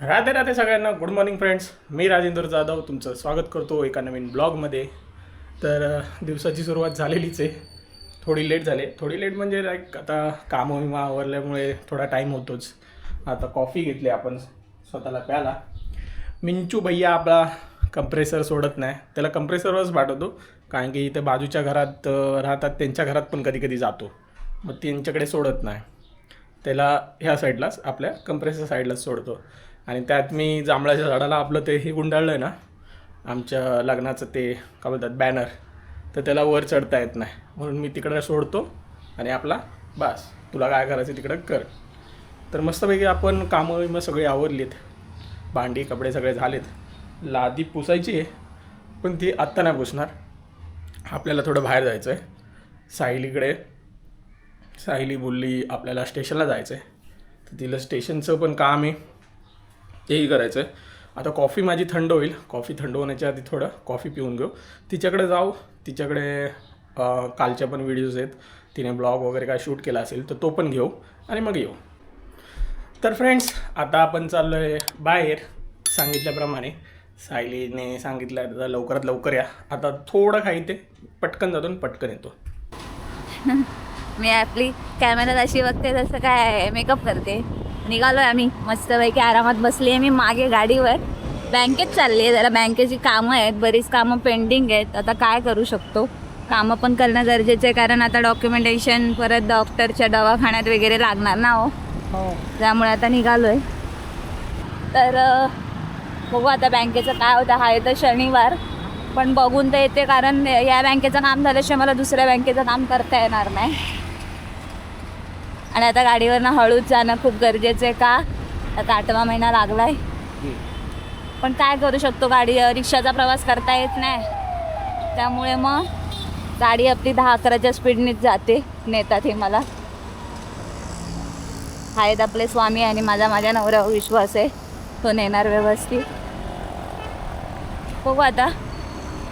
राधे राधे सगळ्यांना good morning friends मी राजेंद्र जाधव तुमचं स्वागत करतो एका नवीन ब्लॉगमध्ये तर दिवसाची सुरुवात झालेलीच आहे. थोडी लेट झाली. थोडी लेट म्हणजे लाईक आता कामं विमा आवरल्यामुळे थोडा टाईम होतोच. आता कॉफी घेतली आपण स्वतःला प्याला मिंचू भैया आपला कंप्रेसर सोडत नाही. त्याला कंप्रेसरवरच पाठवतो. कारण की इथे बाजूच्या घरात राहतात. त्यांच्या घरात पण कधी कधी जातो. मग त्यांच्याकडे सोडत नाही. त्याला ह्या साईडलाच आपल्या कंप्रेसर साईडलाच सोडतो. आणि त्यात मी जांभळाच्या झाडाला आपलं ते हे गुंडाळलं आहे ना आमच्या लग्नाचं ते काय बोलतात बॅनर तर त्याला वर चढता येत नाही. म्हणून मी तिकडं सोडतो आणि आपला बस. तुला काय करायचं तिकडं कर. तर मस्तपैकी आपण कामं विमं सगळी आवरलीत. भांडी कपडे सगळे झालेत. लादी पुसायची आहे पण ती आत्ता नाही पुसणार. आपल्याला थोडं बाहेर जायचं आहे साहिलीकडे साहिली बोलली आपल्याला स्टेशनला जायचं आहे तर तिला स्टेशनचं पण काम आहे. तेही करायचं आहे आता कॉफी माझी थंड होईल. कॉफी थंड होण्याच्या आधी थोडं कॉफी पिऊन घेऊ. तिच्याकडे जाऊ. तिच्याकडे कालच्या पण व्हिडिओज आहेत. तिने ब्लॉग वगैरे काय शूट केला असेल तर तो पण घेऊ आणि मग येऊ. तर फ्रेंड्स आता आपण चाललो आहे बाहेर. सांगितल्याप्रमाणे सायलीने सांगितलं आता लवकरात लवकर या. आता थोडं खायते पटकन जातो पटकन येतो. मी आपली कॅमेऱ्यात अशी बघते तसं काय मेकअप करते. निघालोय आम्ही. मस्तपैकी आरामात बसली आहे मी मागे गाडीवर. बँकेत चालली आहे जरा. बँकेची कामं आहेत. बरीच कामं पेंडिंग आहेत. आता काय करू शकतो? कामं पण करणं गरजेचं आहे. कारण आता डॉक्युमेंटेशन परत डॉक्टरच्या दवाखान्यात वगैरे लागणार ना हो. त्यामुळे आता निघालोय. तर अं, बघू आता बँकेचं काय होतं. हा तर शनिवार. पण बघून तर येते. कारण या बँकेचं काम झाल्याशिवाय मला दुसऱ्या बँकेचं काम करता येणार नाही. आणि आता गाडीवरनं हळूच जाणं खूप गरजेचं आहे का? आता आठवा महिना लागलाय. पण काय करू शकतो गाडी? रिक्षाचा प्रवास करता येत नाही. त्यामुळे मग गाडी आपली दहा अकराच्या स्पीडनीच जाते नेतात हे मला. आहेत आपले स्वामी आणि माझा माझ्या नवऱ्यावर विश्वास आहे. तो नेणार व्यवस्थित. बघू आता.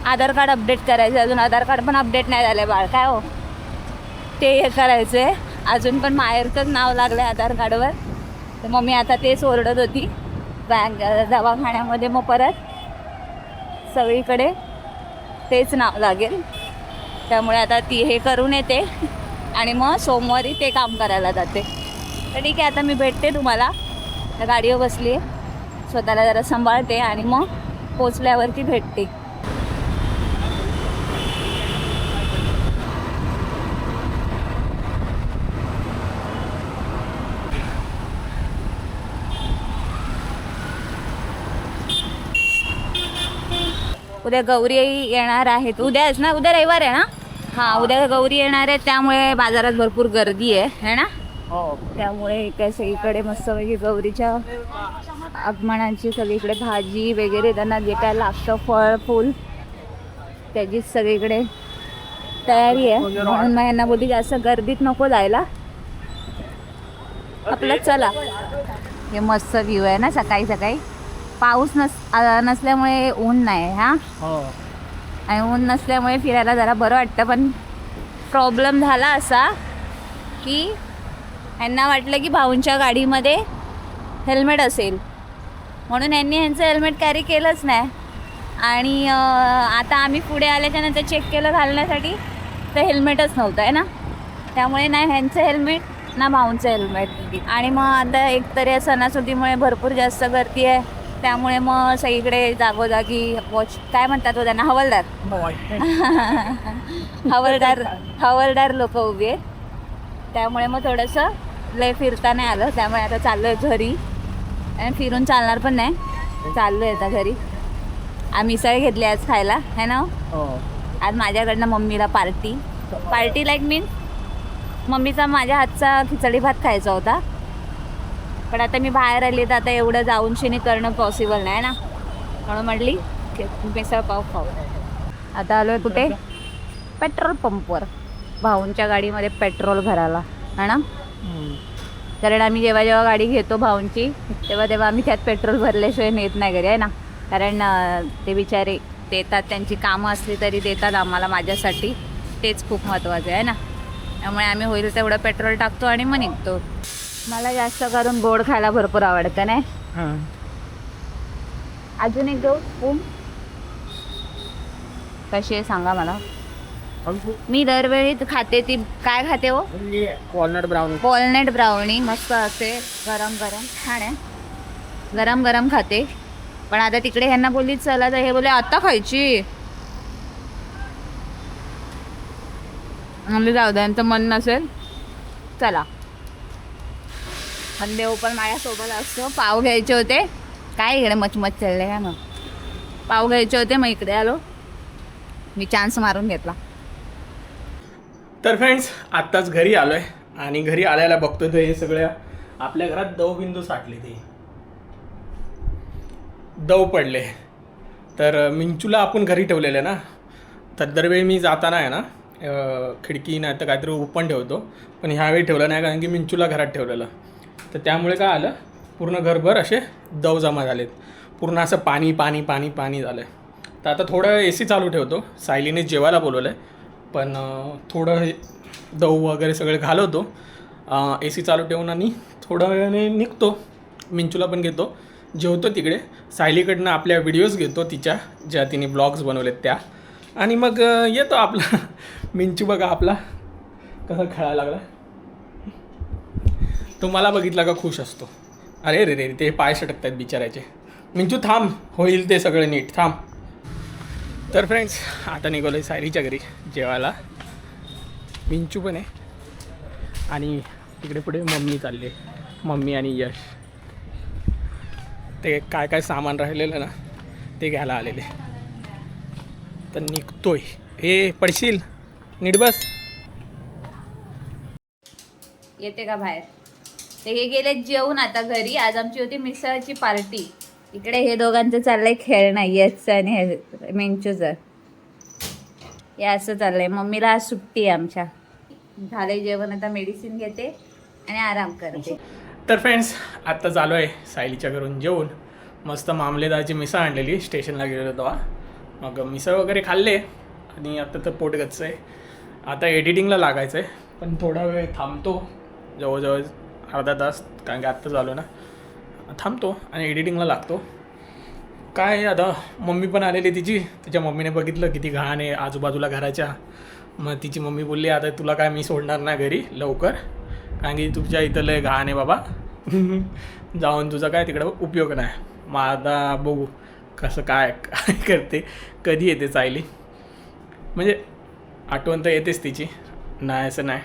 आधार कार्ड अपडेट करायचं अजून आधार कार्ड पण अपडेट नाही झालं बाळ. काय हो? ते हे करायचं आहे अजून पण माहेरचंच नाव लागलं आहे आधार कार्डवर. तर मग मी आता तेच ओरडत होती. बँक दवाखान्यामध्ये मग परत सगळीकडे तेच नाव लागेल. त्यामुळे आता ती हे करून येते. आणि मग सोमवारी ते काम करायला जाते. तर ठीक आहे आता मी भेटते तुम्हाला. त्या गाडीवर बसली आहे स्वतःला जरा सांभाळते आणि मग पोचल्यावरती भेटते. उद्या गौरी येणार आहेत. उद्याच ना? उद्या रविवार आहे ना? हां उद्या गौरी येणार आहे त्यामुळे बाजारात भरपूर गर्दी आहे. है ना? त्यामुळे इकडे सगळीकडे मस्तपैकी गौरीच्या आगमनाची सगळीकडे भाजी वगैरे त्यांना जे काय लागतं फळ फूल त्याचीच सगळीकडे तयारी आहे. म्हणून मग यांना बोलली जास्त गर्दीत नको जायला. आपलं चला. हे मस्त व्ह्यू आहे ना सकाळी सकाळी पाऊस नस आ- नसल्यामुळे ऊन नाही हा? आणि ऊन नसल्यामुळे फिरायला जरा बरं वाटतं पण प्रॉब्लेम झाला असा की यांना वाटलं की भाऊंच्या गाडीमध्ये हेल्मेट असेल. म्हणून यांनी यांचं हेल्मेट कॅरी केलंच नाही. आणि अं, आता आम्ही पुढे आल्याच्यानंतर चेक केलं घालण्यासाठी तर हेल्मेटच नव्हतं आहे ना? त्यामुळे नाही ह्यांचं हेल्मेट ना भाऊंचं हेल्मेट आणि मग आता एकतरी या सणासुदीमुळे भरपूर जास्त गर्दी आहे. त्यामुळे मग सगळीकडे जागोजागी वॉच काय म्हणतात हो त्यांना हवालदार. हवालदार हवालदार लोक उभी आहेत. त्यामुळे मग थोडंसं लय फिरता नाही आलं. त्यामुळे आता चाललो आहे घरी. आणि फिरून चालणार पण नाही. चाललो आहे आता घरी. आम्ही मिसळ घेतली आज खायला. है ना आज माझ्याकडनं मम्मीला पार्टी. पार्टी लाईक मीन मम्मीचा माझ्या हातचा खिचडी भात खायचा होता. पण आता मी बाहेर आली तर आता एवढं जाऊन शिनी करणं पॉसिबल नाही ना. म्हणून म्हटली मिसळ पाव खाऊ. आता आलो आहे कुठे? पेट्रोल पंपवर भाऊंच्या गाडीमध्ये पेट्रोल भरायला है ना? कारण आम्ही जेव्हा जेव्हा गाडी घेतो भाऊंची तेव्हा तेव्हा आम्ही त्यात पेट्रोल भरल्याशिवाय नेत नाही घरी आहे ना? कारण ते बिचारे देतात त्यांची कामं असली तरी देतात आम्हाला माझ्यासाठी. तेच खूप महत्त्वाचं आहे ना? त्यामुळे आम्ही होईल तेवढं पेट्रोल टाकतो आणि मग निघतो. मला जास्त करून गोड खायला भरपूर आवडतं नाही? हां. अजून एक देऊ स्पून कशी आहे सांगा मला. मी दरवेळी खाते ती काय खाते हो? वॉलनट ब्राउन वॉलनट ब्राउनी मस्त असे गरम गरम छान आहे. गरम गरम खाते. पण आता तिकडे ह्यांना बोलली चला तर. हे बोले आता खायची. म्हणजे जाऊ द्या यांचं मन नसेल. चला. आणि देव पण माझ्यासोबत असतो. पाव घ्यायचे होते. काय इकडे मचमच चालले काय मग पाव घ्यायचे होते मग इकडे आलो. मी चान्स मारून घेतला. तर फ्रेंड्स आत्ताच घरी आलो आहे आणि घरी आल्याला बघतो तर हे सगळ्या आपल्या घरात दवबिंदू साठले ते. दव पडले. तर मिंचूला आपण घरी ठेवलेलं ना तर दरवेळी मी जाताना आहे ना खिडकी नाही तर काहीतरी ओपन ठेवतो. पण ह्यावेळी ठेवलं नाही कारण की मिंचूला घरात ठेवलेलं. तर त्यामुळे काय आलं? पूर्ण घरभर असे दव जमा झालेत. पूर्ण असं पाणी पाणी पाणी पाणी झालं आहे तर आता थोडं ए सी चालू ठेवतो. सायलीने जेवायला बोलवलं आहे पण थोडं हे दव वगैरे सगळे घालवतो. ए सी चालू ठेवून आणि थोड्या वेळाने निघतो. मिंचूला पण घेतो. जेवतो तिकडे. सायलीकडनं आपल्या व्हिडिओज घेतो तिच्या ज्या तिने ब्लॉग्स बनवलेत त्या. आणि मग येतो आपला. मिंचू बघा आपला. कसा खेळायला लागला. तो मला बघितला का खुश असतो? अरे रे रे ते पाय सटकत आहेत बिचारायचे मिंचू थांब. होईल ते सगळं नीट. थांब. तर फ्रेंड्स आता निघालो आहे सायरीच्या घरी जेवायला. मिंचू पण आहे. आणि तिकडे पुढे मम्मी चालली आहे. मम्मी आणि यश. ते काय काय सामान राहिलेलं ना ते घ्यायला आलेले. तर निघतोय. हे पडशील? नीट बस. येते का बाहेर? ते हे गेले जेवून आता घरी. आज आमची होती मिसळची पार्टी. इकडे हे दोघांचं चाललंय खेळणं येस आणि हे मेंचूचं हे असं चाललंय. मम्मीला आज सुट्टी आहे आमच्या. झाले जेवण आता मेडिसिन घेते आणि आराम करते. तर फ्रेंड्स आत्ता चालू आहे सायलीच्या घरून जेवून. मस्त मामलेदारची मिसळ आणलेली स्टेशनला गेलेलो तेव्हा. मग मिसळ वगैरे खाल्ले आणि आता तर पोट गच्च आहे. आता एडिटिंगला लागायचं आहे पण थोडा वेळ थांबतो. जवळजवळ अर्धा तास कारण की आत्ता आलो ना. थांबतो आणि एडिटिंगला लागतो. काय आता मम्मी पण आलेली तिची. तिच्या मम्मीने बघितलं किती घाण आहे आजूबाजूला घराच्या. मग तिची मम्मी बोलली आता तुला काय मी सोडणार नाही घरी लवकर? कारण की तुमच्या इथं लय घाण आहे बाबा. जाऊन तुझा काय तिकडं उपयोग नाही. मग आता बघू कसं काय काय करते कधी येते चायली म्हणजे आठवण तर येतेच तिची. नाही असं नाही.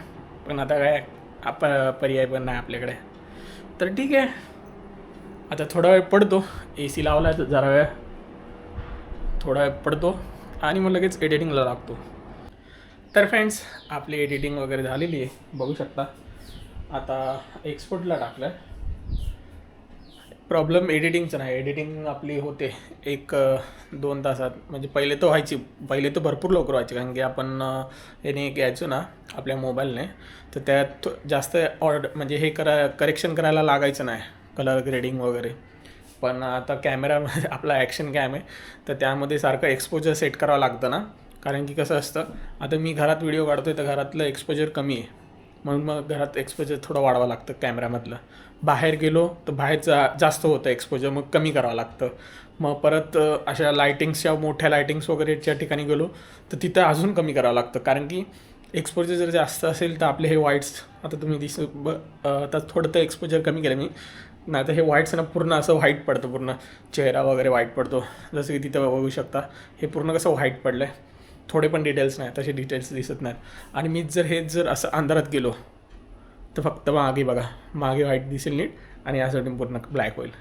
पण आता काय आप पर्याय पण नाही आपल्याकडे. तर ठीक आहे. आता थोडा वेळ पडतो. ए सी लावला आहे जरा वेळ. थोडा वेळ पडतो. आणि मग लगेच एडिटिंगला लागतो. तर फ्रेंड्स आपली एडिटिंग वगैरे झालेली आहे. बघू शकता. आता एक्सपोर्टला टाकलं आहे प्रॉब्लेम एडिटिंगचं नाही. एडिटिंग आपली होते एक दोन तासात. म्हणजे पहिले तर व्हायची. पहिले तर भरपूर लवकर व्हायची. कारण की आपण याने घ्यायचो ना आपल्या मोबाईलने तर त्यात जास्त ऑर्ड म्हणजे हे करा करेक्शन करायला लागायचं नाही. कलर ग्रेडिंग वगैरे. पण आता कॅमेरा आपला ॲक्शन कॅम आहे. तर त्यामध्ये सारखं एक्सपोजर सेट करावं लागतं ना. कारण की कसं असतं आता मी घरात व्हिडिओ काढतो आहे तर घरातलं एक्सपोजर कमी आहे. म्हणून मग घरात एक्सपोजर थोडं वाढवा लागतं कॅमेऱ्यामधलं बाहेर गेलो तर बाहेरचा जास्त होतं एक्सपोजर मग कमी करावं लागतं. मग परत अशा लायटिंग्सच्या मोठ्या लायटिंग्स वगैरेच्या ठिकाणी गेलो तर तिथं अजून कमी करावं लागतं. कारण की एक्सपोजर जर जास्त असेल तर आपले हे वाईट्स आता तुम्ही दिस ब आता थोडं तर एक्सपोजर कमी केलं मी. नाही तर हे व्हाईट्स ना पूर्ण असं व्हाईट पडतं पूर्ण. चेहरा वगैरे व्हाईट पडतो. जसं की तिथं बघू शकता. हे पूर्ण कसं व्हाईट पडलं आहे थोडे पण डिटेल्स नाही तसे डिटेल्स दिसत नाहीत. आणि मीच जर हेच जर असं अंधारात गेलो तर फक्त मागे बघा मागे व्हाईट दिसेल नीट आणि यासाठी पूर्ण ब्लॅक होईल.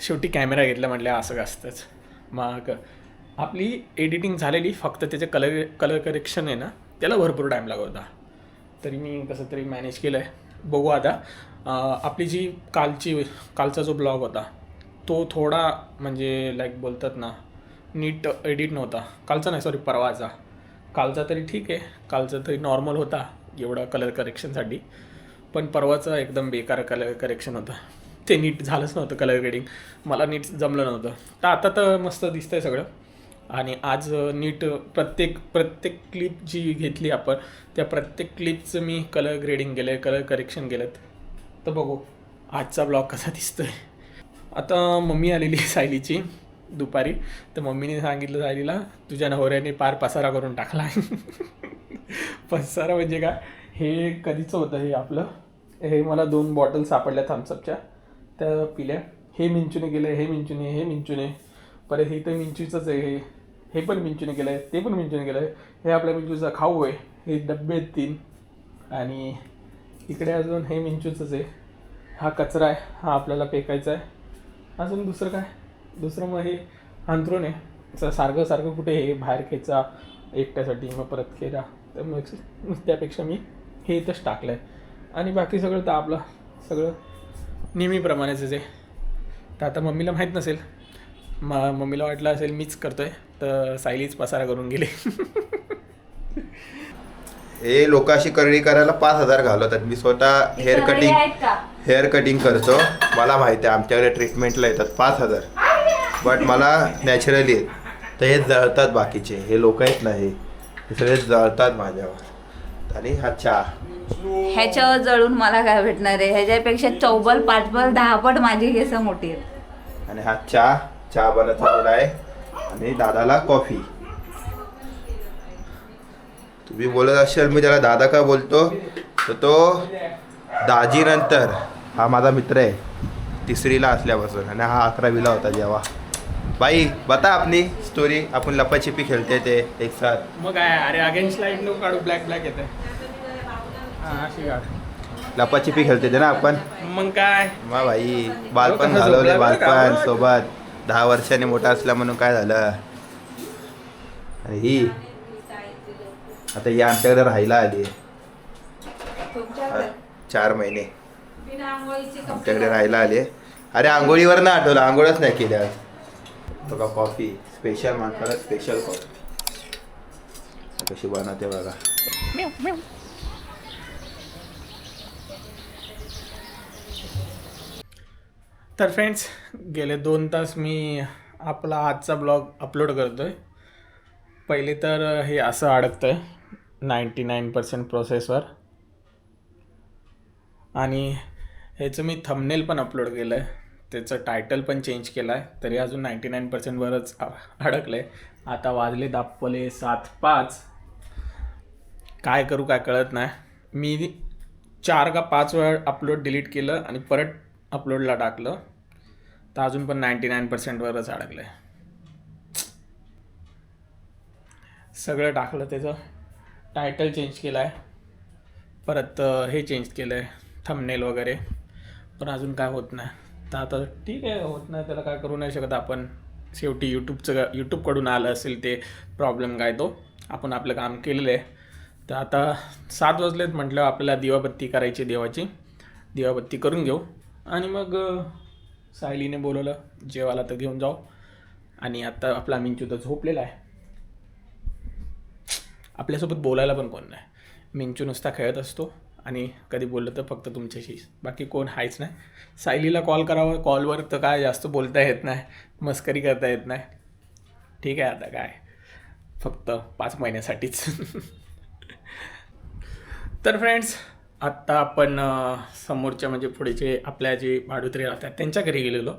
शेवटी कॅमेरा घेतला म्हटलं असं असतंच. मग आपली एडिटिंग झालेली फक्त त्याचे कलर कलर करेक्शन आहे ना त्याला भरपूर टाईम लागत होता. तरी मी कसं तरी मॅनेज केलं आहे बघू आता. आपली जी कालची कालचा जो ब्लॉग होता तो थोडा म्हणजे लाईक बोलतात ना नीट एडिट नव्हता. कालचा नाही सॉरी परवाचा. कालचा तरी ठीक आहे. कालचा तरी नॉर्मल होता एवढा कलर करेक्शनसाठी पण परवाचा एकदम बेकार कलर करेक्शन होतं. ते नीट झालंच नव्हतं कलर ग्रेडिंग मला नीट जमलं नव्हतं. तर आता तर मस्त दिसतंय सगळं. आणि आज नीट प्रत्येक प्रत्येक क्लिप जी घेतली आपण त्या प्रत्येक क्लिपचं मी कलर ग्रेडिंग केलं आहे कलर करेक्शन केलं तर बघू आजचा ब्लॉग कसा दिसतोय. आता मम्मी आलेली आहे सायलीची. दुपारी. तर मम्मीने सांगितलं सायलीला तुझ्या नवऱ्याने पार पसारा करून टाकला. पसारा म्हणजे काय? हे कधीचं होतं हे आपलं? हे मला दोन बॉटल सापडल्या थम्सअपच्या. त्या पिल्या. हे मिंचूने गेलं हे मिंचूने हे मिंचूने. परत हे तर मिंचूचंच आहे हे. हे पण मिंचूने केलं आहे ते पण मिंचूने केलं आहे हे आपल्या मिंचूचा खाऊ आहे. हे डब्बे आहेत तीन. आणि इकडे अजून हे मिंचूचंच आहे. हा कचरा आहे. हा आपल्याला फेकायचा आहे. अजून दुसरं काय? दुसरं मग हे अंथरून आहे. असं सारखं सारखं कुठे हे बाहेर खेचा एकट्यासाठी मग परत खेळा तर मग त्यापेक्षा मी हे इथंच टाकलं आहे. आणि बाकी सगळं तर आपलं सगळं नेहमीप्रमाणेच आहे तर आता मम्मीला माहीत नसेल. म मम्मीला वाटलं असेल मीच करतोय तर सायलीच पसारा करून गेले. हे लोक अशी करणी करायला पाच हजार घालवतात. मी स्वतः हेअर कटिंग हेअर कटिंग करतो. मला माहिती आहे आमच्याकडे ट्रीटमेंटला येतात पाच हजार. बट मला नॅचरली आहेत. तर हे जळतात बाकीचे. हे लोक आहेत ना हे. हे सगळे जळतात माझ्यावर. आणि हा चहा. ह्याच्यावर जळून मला काय भेटणार आहे? ह्याच्यापेक्षा चौबल पाचबल दहापट माझी केस मोठी आहेत. आणि हा चहा. चहा बनत आहे. आणि दादाला कॉफी. तुम्ही बोलत असाल मी त्याला दादा का बोलतो? तर तो दाजी नंतर हा माझा मित्र आहे. तिसरीला असल्यापासून. आणि हा अकरावीला होता जेव्हा. बाई बता आपली स्टोरी आपण लपाछिपी खेळते ते एक साथ। मग काय अरे अगेन्स्ट लाइट नको काढू ब्लॅक ब्लॅक येते. हां अशी काढ लपाछिपी खेळते ते ना आपण मग काय? मा भाई बालपण कसं घालवले झोपलाय बरं का? बालपण सोबत. दहा वर्षांनी मोठा असला म्हणून काय झालं? आणि ही. आता ही आमच्याकडे राहायला आली चार महिने. आमच्याकडे राहायला आली अरे आंघोळीवर ना आठवलं आंघोळच नाही केली आज. तो का कॉफी स्पेशल माणसाला स्पेशल कॉफी कशी बनवते बघा तर फ्रेंड्स गेले दोन तास मी आपला आजचा ब्लॉग अपलोड करतो आहे पहिले तर हे असं अडकतं आहे नाईंटी नाईन पर्सेंट प्रोसेसवर आणि ह्याचं मी थंबनेल पण अपलोड केलं आहे त्याचं टायटल पण चेंज केलं आहे तरी अजून नाईंटी नाईन पर्सेंटवरच अडकलं आहे आता वाजले दापले सात पाच. काय करू काय कळत नाही. मी चार का पाच वेळा अपलोड डिलीट केलं आणि परत अपलोडला टाकलं. तर अजून पण नाईंटी नाईन पर्सेंटवरच अडकलं आहे सगळं टाकलं त्याचं. टायटल चेंज केलं आहे परत हे चेंज केलं आहे थंबनेल वगैरे. पण अजून काय होत नाही. तर आता ठीक आहे होत नाही त्याला काय करू नाही शकत आपण. शेवटी यूट्यूबचं यूट्यूबकडून आलं असेल ते प्रॉब्लेम काय तो? आपण आपलं काम केलेलं आहे. तर आता सात वाजलेत म्हटलं आपल्याला दिवाबत्ती करायची देवाची. दिवाबत्ती करून घेऊ. आणि मग सायलीने बोलवलं जेवायला तर घेऊन जाऊ. आणि आता आपला मिंचू तर झोपलेला आहे. आपल्यासोबत बोलायला पण कोण नाही. मिंचू नुसता खेळत असतो. आणि कधी बोललं तर फक्त तुमच्याशी. बाकी कोण आहेच नाही. सायलीला कॉल करावा कॉलवर तर काय जास्त बोलता येत नाही मस्करी करता येत नाही. ठीक आहे आता काय? फक्त पाच महिन्यासाठीच. तर फ्रेंड्स आत्ता आपण समोरच्या म्हणजे पुढेचे आपल्या जे भाडुत्रे राहतात त्यांच्या घरी गेलेलो.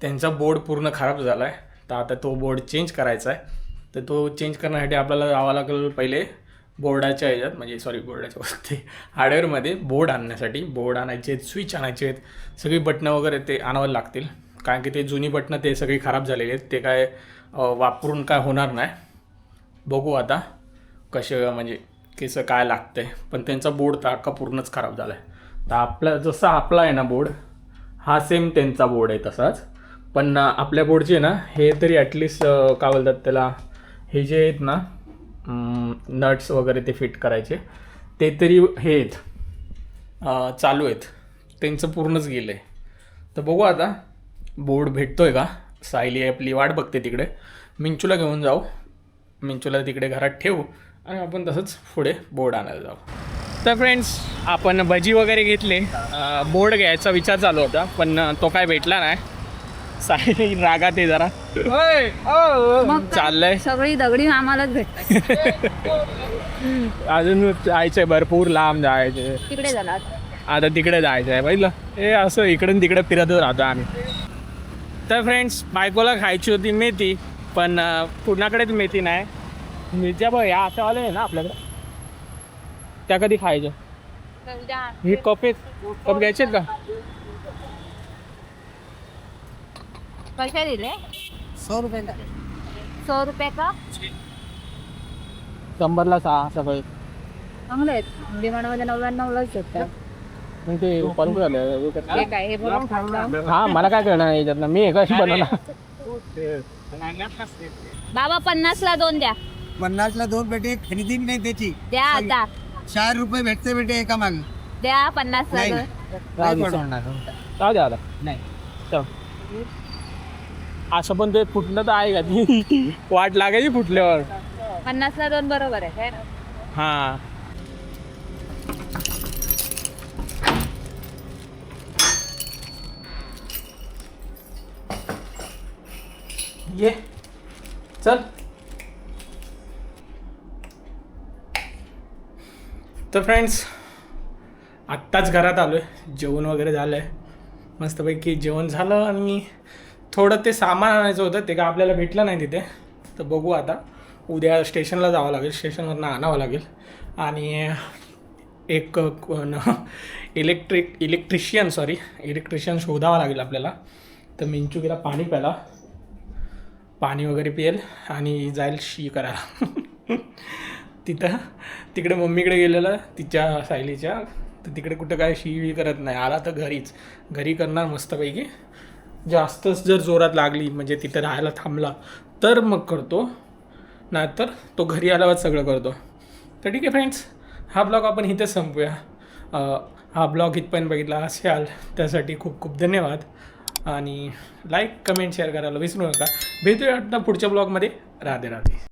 त्यांचा बोर्ड पूर्ण खराब झाला आहे तर आता तो बोर्ड चेंज करायचा आहे. तर तो चेंज करण्यासाठी आपल्याला जावं लागेल पहिले. बोर्डाच्या ह्याच्यात म्हणजे सॉरी बोर्डाच्या वरती. हार्डवेअरमध्ये बोर्ड आणण्यासाठी बोर्ड आणायचे आहेत स्विच आणायचे आहेत सगळी बटणं वगैरे ते आणावं लागतील. कारण की ते जुनी बटणं ते सगळी खराब झालेली आहेत ते काय वापरून काय होणार नाही. बघू आता कसे म्हणजे कसं काय लागतं आहे पण त्यांचा बोर्ड तर अख्खा पूर्णच खराब झाला आहे तर आपला जसा आपला आहे ना बोर्ड हा सेम त्यांचा बोर्ड आहे तसाच. पण आपल्या बोर्डचे ना हे तरी ॲटलिस्ट काय बोलतात त्याला हे जे आहेत ना नट्स वगैरे ते फिट करायचे. ते तरी हे आहेत. चालू आहेत. त्यांचं पूर्णच गेलं आहे तर बघू आता. बोर्ड भेटतो आहे का? सायली आपली वाट बघते तिकडे. मिंचूला घेऊन जाऊ. मिंचूला तिकडे घरात ठेवू. आणि आपण तसंच पुढे बोर्ड आणायला जाऊ. तर फ्रेंड्स आपण भजी वगैरे घेतले. बोर्ड घ्यायचा विचार चालू होता पण तो काय भेटला नाही. सायली रागात आहे जरा. मग काय? चाललंय. सगळी दगडी आम्हालाच भेटतात. अजून जायचंय भरपूर लांब जायचे तिकडे जाणार. आता तिकडे जायचं आहे पहिलं हे असं इकडून तिकडे फिरतच राहतो आम्ही. तर फ्रेंड्स बायकोला खायची होती मेथी पण अं, कुणाकडेच मेथी नाही. मिरच्या बघ या वाले आहे ना आपल्याकडे. त्या कधी खायच्या? ही कप आहेत. कप घ्यायचे का? कशा दिले? सौ रुपये का? सौ रुपये का? शंभरला सहा सकाळी चांगले आहेत. विमानामध्ये नव्याण्णवलाच शकतात मग ते पंप झालं हे काय हे बघून खाल्लं हा मला काय करणार याच्यातनं. मी हे कशी बनवणार. बाबा पन्नासला दोन द्या. पन्नासला दोन पेटी खरेदी नाही त्याची. द्या आता. चार रुपये भेटते बेटे एका मागे. द्या पन्नासला नाही. दोन. जाऊ द्या आता. नाही. चल. असं पण ते फुटलं तर आहे का? ती वाट लागायची फुटल्यावर. पन्नासला दोन बरोबर आहे है ना? हा. ये. चल. तर फ्रेंड्स आत्ताच घरात आलो आहे जेवण वगैरे झालं आहे मस्तपैकी जेवण झालं आणि थोडं ते सामान आणायचं होतं ते का आपल्याला भेटलं नाही तिथे. तर बघू आता. उद्या स्टेशनला जावं लागेल स्टेशनवरनं आणावं लागेल. आणि एक कोण इलेक्ट्रिक इलेक्ट्रिशियन सॉरी इलेक्ट्रिशियन शोधावा लागेल आपल्याला. तर मिंचू गेला पाणी प्याला पाणी वगैरे पिएल आणि जाईल शी करायला. तिथं तिकडे मम्मीकडे गेलेलं तिच्या सायलीच्या. तर तिकडे कुठं काय शी वी करत नाही. आला तर घरीच. घरी करणार मस्तपैकी. जास्तच जर जोरात लागली म्हणजे तिथं राहायला थांबला तर मग करतो. नाहीतर तो घरी आल्यावर सगळं करतो. तर ठीक आहे फ्रेंड्स हा ब्लॉग आपण इथेच संपूया. हा ब्लॉग इथपर्यंत बघितला असाल त्यासाठी खूप खूप धन्यवाद. आणि लाईक कमेंट शेअर करायला विसरू नका. भेटूया आता पुढच्या ब्लॉगमध्ये राधे राधे.